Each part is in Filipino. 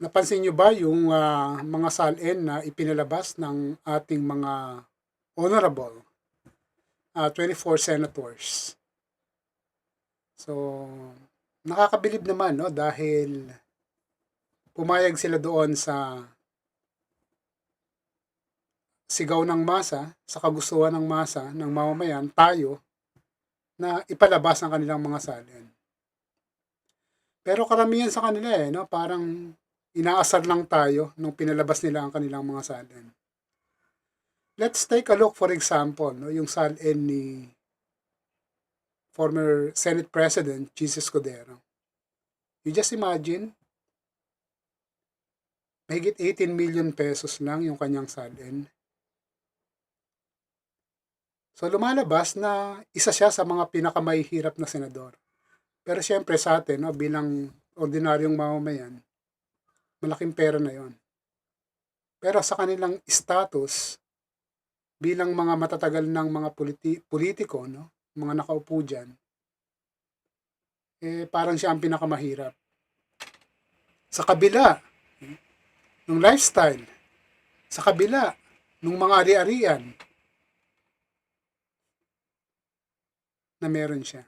napansin nyo ba yung ah, mga salin na ipinalabas ng ating mga honorable ah, 24 senators? So, nakakabilib naman, no? Dahil pumayag sila doon sa sigaw ng masa, sa kagustuhan ng masa, ng mamamayan, tayo, na ipalabas ang kanilang mga salin. Pero karamihan sa kanila eh, no? parang inaasar lang tayo nung pinalabas nila ang kanilang mga salin. Let's take a look for example, no? yung salin ni former Senate President Jesus Codero. You just imagine, mahigit 18 million pesos lang yung kanyang salin. So lumalabas na isa siya sa mga pinakamahihirap na senador. Pero siyempre sa atin, no, bilang ordinaryong mamamayan, malaking pera na yon. Pero sa kanilang status, bilang mga matatagal ng mga politi- politiko, no, mga nakaupo dyan, eh, parang siya ang pinakamahirap. Sa kabila, ng lifestyle, sa kabila, ng mga ari-arian, na meron siya.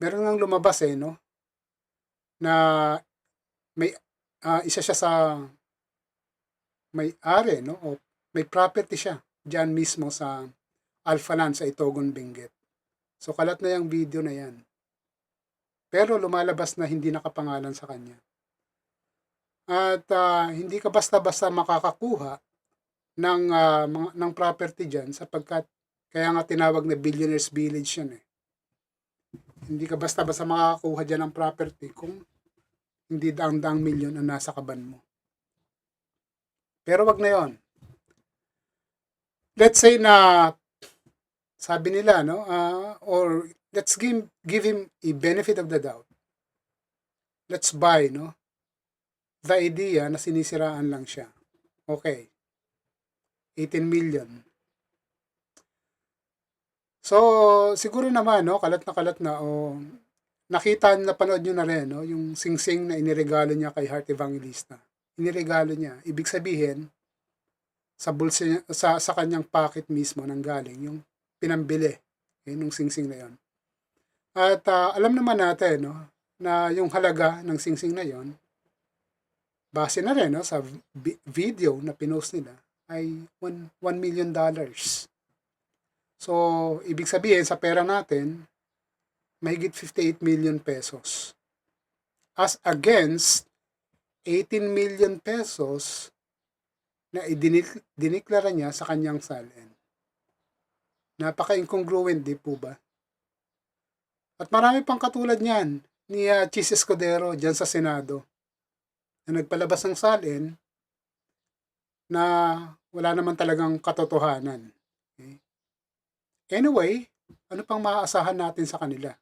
Meron ngang lumabas eh, no? Na may ah, isa siya sa may ari, no? O may property siya diyan mismo sa Alpha Land sa Itogon, Benguet. So kalat na yung video na yan. Pero lumalabas na hindi nakapangalan sa kanya. At ah, hindi ka basta-basta makakakuha ng ah, mga, ng property diyan sapagkat kaya nga tinawag na billionaires village yan eh. Hindi ka basta-basta makakakuha dyan ng property kung hindi daang-daang milyon ang nasa kaban mo. Pero wag na yon. Let's say na sabi nila no ah, or let's give give him a benefit of the doubt. Let's buy no the idea na sinisiraan lang siya. Okay. 18 million. So, siguro naman, no, kalat na kalat na, o nakita, napanood nyo na rin, no, yung singsing na iniregalo niya kay Heart Evangelista. Iniregalo niya. Ibig sabihin, sa bulsa niya, sa, sa kanyang pocket mismo nang galing, yung pinambili, eh, nung singsing na yon. At ah, alam naman natin, no, na yung halaga ng singsing na yon, base na rin, no, sa vi- video na pinost nila, ay 1 million dollars. So, ibig sabihin sa pera natin, mahigit 58 million pesos. As against 18 million pesos na idinik- diniklara niya sa kanyang salin. Napaka-incongruent, di po ba? At marami pang katulad niyan ni uh, Chis Escudero dyan sa Senado na nagpalabas ng salin na wala naman talagang katotohanan. Okay? Anyway, ano pang maaasahan natin sa kanila?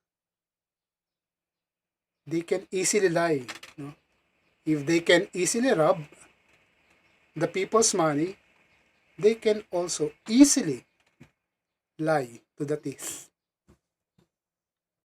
They can easily lie. No? If they can easily rob the people's money, they can also easily lie to the teeth.